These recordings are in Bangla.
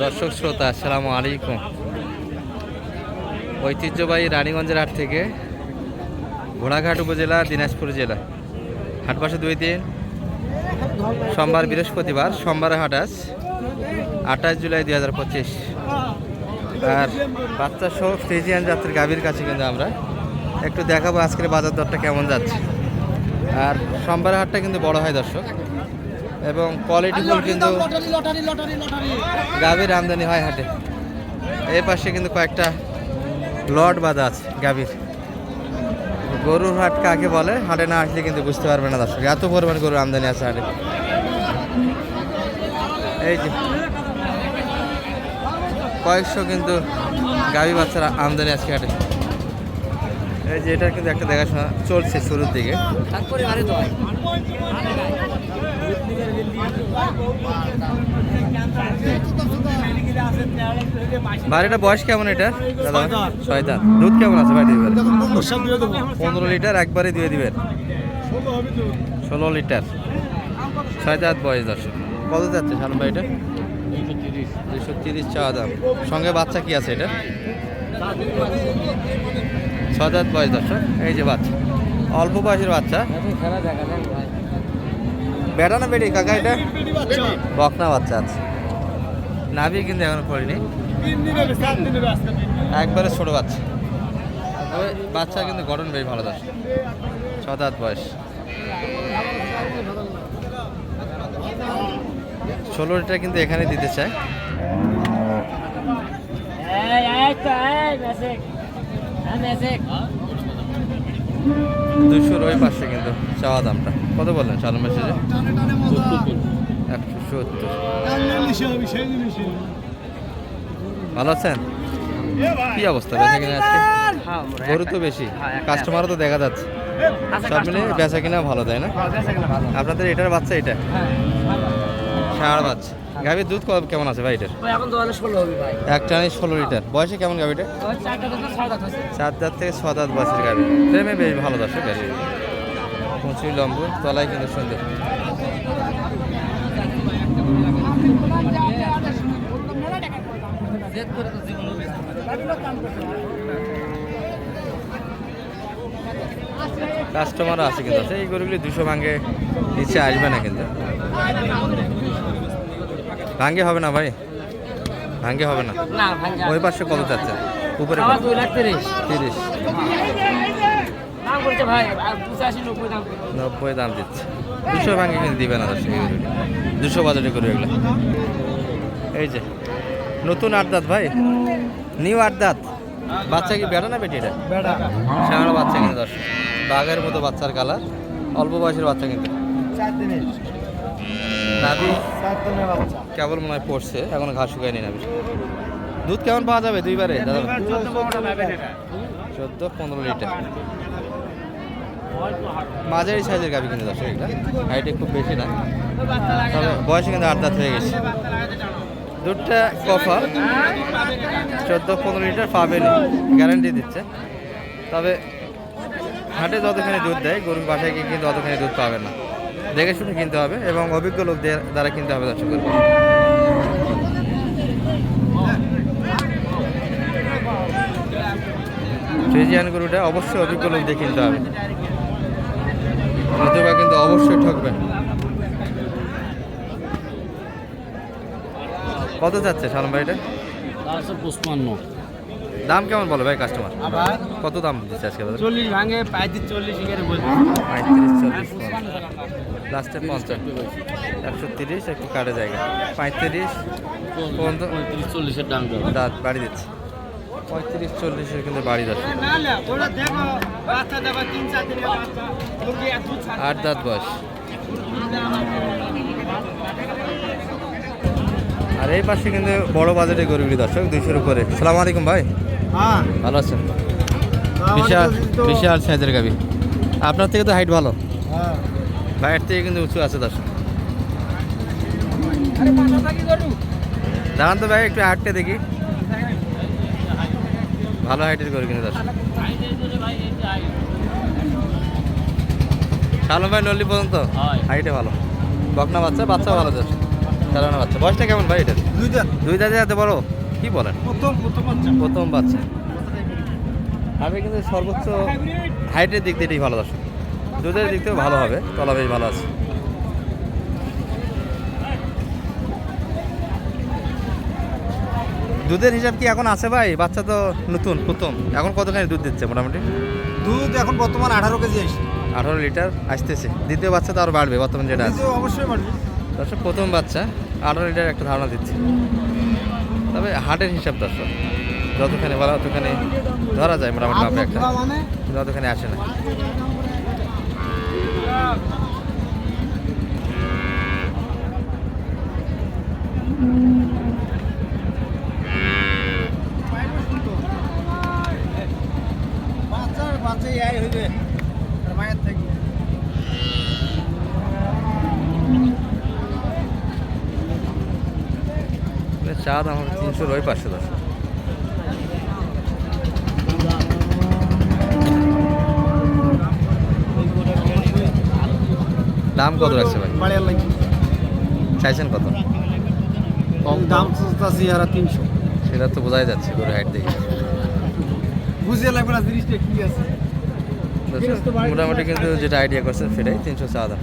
দর্শক শ্রোতা, আসসালামু আলাইকুম। ঐতিহ্যবাহী রানীগঞ্জের হাট থেকে ঘোড়াঘাট উপজেলা, দিনাজপুর জেলা। হাট পাশে দুই দিন। সোমবার বৃহস্পতিবার, সোমবার হাট আজ, আঠাশ জুলাই দুই হাজার পঁচিশ। আর বাচ্চা সহ ফ্রিজিয়ান যাত্রীর গাভীর কাছে কিন্তু আমরা একটু দেখাবো আজকের বাজার দরটা কেমন যাচ্ছে। আর সোমবার হাটটা কিন্তু বড় হয় দর্শক। এবং কোয়ালিটিফুল কিন্তু গাভীর আমদানি হয় হাটে। এ পাশে কিন্তু কয়েকটা লট বাঁধা আছে গাভীর। গরুর হাট কাকে বলে? হাটে না আসলে কিন্তু বুঝতে পারবে না দর্শক। এত পরিমাণ গরুর আমদানি আছে হাটে। এই যে কয়েকশো কিন্তু গাভী বাচ্চারা আমদানি আজকে হাটে। এই যে এটা কিন্তু একটা দেখাশোনা চলছে শুরুর দিকে। তারপরে আরে তো বাড়িটা বয়স কেমন এটা দাদা? ছয় দাঁত। দুধ কেমন আছে ভাই দিবেন পনেরো লিটার একবারে দিয়ে দিবেন। ষোলো লিটার। ছয় দাঁত বয়স দর্শক কত যাচ্ছে শালম ভাই এটা? দুশো তিরিশ। চাওয়া দাম। সঙ্গে বাচ্চা কি আছে এটা? ছয় বয়স দর্শক, এই যে বাচ্চা, অল্প বয়সের বাচ্চা। বেটা না বেটি, কাকা এটা? বকনা বাচ্চা আছে। নাভি কিন্তু এখনও পড়িনি। একবারে ছোট বাচ্চা। তবে বাচ্চা কিন্তু গঠন বেশ ভালো দশ ছ বয়স। ষোলো লিটার কিন্তু এখানে দিতে চায়। দুশোর ওই পাশে কিন্তু চাওয়া দামটা। কত বললেন চালু মেসেজে? একশো সত্তর। ভালো আছেন? কি অবস্থা? বেচা কিনা আজকে? গরু তো বেশি। কাস্টমারও তো দেখা যাচ্ছে। সব মিলে বেচা কিনা ভালো, তাই না? আপনাদের এটার বাচ্চা এটা? ষাঁড় বাচ্চা। গাভীর দুধ ক- কেমন আছে ভাই এটার? এখন তো অনেক ষোলো লিটার। বয়সে কেমন গাভীটা? চার দাঁত থেকে ছ দাঁত বয়সের গাভী। প্রেমে বেশ ভালো দর্শক গাড়ি উঁচু লম্বু তলায় কিন্তু সুন্দর। কাস্টমার আছে কিন্তু। আছে এই গরুগুলি দুশো ভাঙ্গে নিচে আসবে না কিন্তু। ভাঙ্গে হবে না ভাই? ভাঙ্গে হবে না? না ওই পাশে কত যাচ্ছে? উপরে তিরিশ। তিরিশ। ভাই নব্বই দাম। করে দিচ্ছে। দুশো ভাঙ্গে কিন্তু দিবে না দর্শক দুশো বাজারে করবে এগুলো। এই যে নতুন আট দাঁত ভাই? নিউ আট দাঁত বাচ্চা কি বেড়া না বেটি এটা? সামনে বাচ্চা কিন্তু দর্শক। বাঘের মতো বাচ্চার কালার অল্প বয়সের বাচ্চা কিন্তু। নাভি বাচ্চা। কেবল মনে হয় পড়ছে, এখন ঘাস শুকায়নি নাভি দুধ কেমন পাওয়া যাবে দুইবারে? দাদা, চোদ্দ, পনেরো লিটার। মাঝারি সাইজের গাভি কিন্তু দর্শক এটা হাইটে খুব বেশি না। তবে বয়সে কিন্তু আট হয়ে গেছে। দুধটা কফা, চোদ্দ, পনেরো লিটার পাবেন গ্যারান্টি দিচ্ছে। তবে হাটে যতখানি দুধ দেয়, গরুর বাসায় গিয়ে কিন্তু অতখানি দুধ পাবে না। দেখে শুনে কিনতে হবে এবং অভিজ্ঞ লোকদের দ্বারা কিনতে হবে দর্শক ফ্রিজিয়ান গরুটা অবশ্যই অভিজ্ঞ লোক দিয়ে কিনতে হবে। নতুবা কিন্তু অবশ্যই ঠকবে। কত যাচ্ছে সালাম ভাইটা? পঁচপান্ন। দাম কেমন বলো ভাই কাস্টমার আবার? কত দাম দিচ্ছে আজকে চল্লিশ ভাঙে পঁয়ত্রিশ চল্লিশ এখানে বলছি। পঁয়ত্রিশ চল্লিশ লাস্টে পঞ্চাশ। একশো তিরিশ একটু কাটে জায়গা। পঁয়ত্রিশ পঁয়ত্রিশ চল্লিশের দাম দাঁত বাড়ি দিচ্ছে। পঁয়ত্রিশ চল্লিশের কিন্তু বাড়ি যাচ্ছে আট দাঁত বয়স। আর এই পাশে কিন্তু বড় বাজারে গরুগুলি দর্শক দুইশোর উপরে। সালাম আলাইকুম ভাই। হ্যাঁ ভালো আছেন বিশাল বিশাল সাইজের গাবি। আপনার থেকে তো হাইট ভালো। ভাইয়ের থেকে কিন্তু উঁচু আছে দর্শক। দাঁড়ান তো ভাই একটু হাঁটতে দেখি। ভালো হাইটের গরু কিন্তু দর্শক। শালম ভাই নল্লি পর্যন্ত? হাইটে ভালো। বকনা বাচ্চা বাচ্চা ভালো দর্শক। চালানো বাচ্চা। বয়সটা কেমন ভাই এটা দুইটা। দুই দাঁতে এত বড়? কি বলেন? প্রথম প্রথম বাচ্চা। প্রথম বাচ্চা। আমি কিন্তু সর্বোচ্চ হাইটের দিক দিয়ে এটাই ভালো দর্শক। দুধের দিক থেকেও ভালো হবে তলা বেশ ভালো আছে। দুধের হিসাব কি এখন আছে ভাই? বাচ্চা তো নতুন প্রথম। এখন কতখানি দুধ দিচ্ছে মোটামুটি? দুধ এখন বর্তমান আঠারো কেজি আসছে আঠারো লিটার আসতেছে। দ্বিতীয় বাচ্চা তো আরও বাড়বে বর্তমান যেটা আছে। অবশ্যই বাড়বে। দর্শক প্রথম বাচ্চা আঠারো লিটার একটা ধারণা দিচ্ছে। তবে হাটের হিসাব দর্শক, যতখানে বলা ততখানে ধরা যায় মোটামুটি আপনি একটা। যতখানে আসে না বাচ্চা বাচ্চা ইয়াই হইবে আর মায়ের থেকে মানে চা দাম হবে তিনশো ওই পাঁচশো দশ। দাম কত রাখছে ভাই? চাইছেন কত? কম দাম তিনশো। সেটা তো বোঝাই যাচ্ছে গরু হাইট দেখে। বুঝিয়ে লাগবে না জিনিসটা কি আছে। মোটামুটি কিন্তু যেটা আইডিয়া করছেন সেটাই তিনশো চা দাম।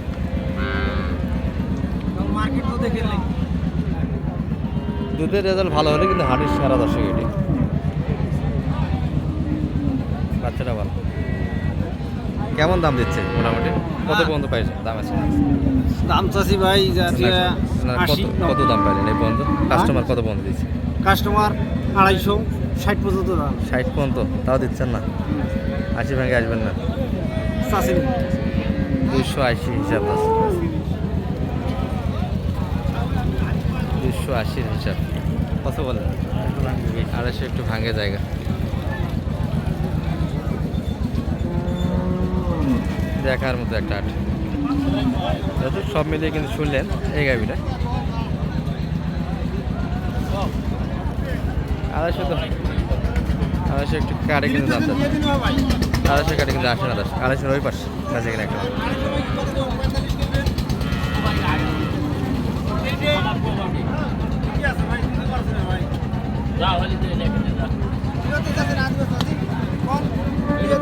মার্কেট তো দেখে দুধের রেজাল্ট ভালো হলে কিন্তু হাটের সারা দর্শক এটি। বাচ্চাটা ভালো। কেমন দাম দিচ্ছে? মোটামুটি কত পর্যন্ত পাইছে? দাম আছে। দাম চাচ্ছি ভাই কত দাম পাইলেন? এই পর্যন্ত? কাস্টমার কত পর্যন্ত দিচ্ছে? কাস্টমার আড়াইশো ষাট পর্যন্ত দাম। ষাট পর্যন্ত? তাও দিচ্ছেন না? আশি ভেঙে আসবেন না? চাষি দুইশো আশি হিসাব আছে। দুইশো আশির হিসাব। কত বলেন আড়াইশো একটু ভাঙে জায়গা। দেখার মতো একটা আট। যত সব মিলিয়ে কিন্তু শুনলেন এই গাবিটা আড়াইশো তো আড়াইশো একটু কাটে কিন্তু দাম আড়াইশো কাটে কিন্তু আসে না দাস আড়াইশো ওই পাশে। কাছে কিনা একটা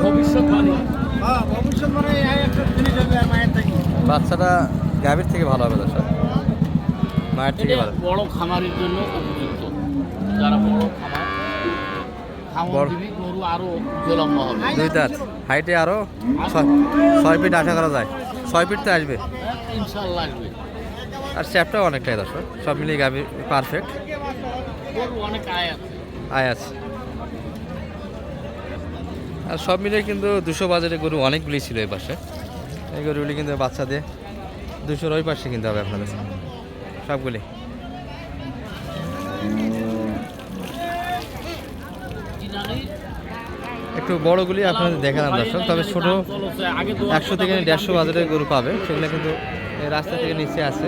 ভবিষ্যৎবাণী হ্যাঁ ভবিষ্যৎ মানে এই একটা জিনিস হবে আর মায়ের থেকে বাচ্চাটা গাভীর থেকে ভালো হবে দর্শক মায়ের থেকে ভালো? বড় খামারের জন্য উপযুক্ত। যারা বড় খামার আরও দুই দাঁত হাইটে আরও ছয় ফিট আশা করা যায়। ছয় ফিট তো আসবে। আর চ্যাপটাও অনেকটাই দর্শক। সব মিলিয়ে গাভী পারফেক্ট আয় আছে। আর সব মিলিয়ে কিন্তু দুশো বাজারে গরু অনেকগুলি ছিল এই পাশে। এই গরুগুলি কিন্তু বাচ্চা দিয়ে দুশোর ওই পাশে কিনতে হবে আপনাদের। সবগুলি। একটু বড়গুলি আপনাদের দেখালাম, দর্শক। তবে ছোট একশো থেকে দেড়শো বাজারে গরু পাবে। সেগুলো কিন্তু রাস্তা থেকে নিচে আছে।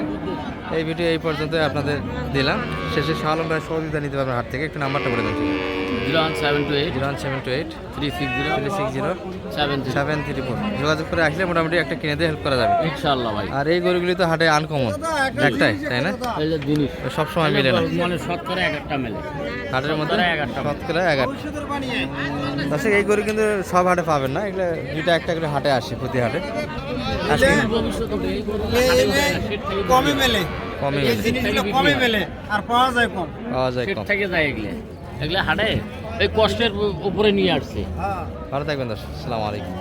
এই ভিডিও এই পর্যন্ত আপনাদের দিলাম। শেষে ভাই সহযোগিতা নিতে পারবেন হাট থেকে। একটু নাম্বারটা বলে দেন। Zero one seven two eight. Zero one seven two eight. Three six zero three six zero seven seven three four যোগাযোগ করে আসলে মোটামুটি একটা কিনে দিয়ে হেল্প করা যাবে। ইনশাল্লাহ ভাই। আর এই গরুগুলি তো হাটে আনকমন একটাই তাই না? এই জিনিস। সব সময় মিলে না। মানে শতকরা একটা মেলে। হাটের মধ্যে শতকরা বানিয়ে দর্শক এই গরু কিন্তু সব হাটে পাবেন না। এগুলো দুইটা একটা করে হাটে আসে প্রতি হাটে। কমে মেলে। কমে মেলে। আর পাওয়া যায় কম। পাওয়া যায় কম। থেকে যায় এগুলো। এগুলো হাটে? এই কষ্টের উপরে নিয়ে আসছে। ভালো থাকবেন দর্শক আসসালামু আলাইকুম।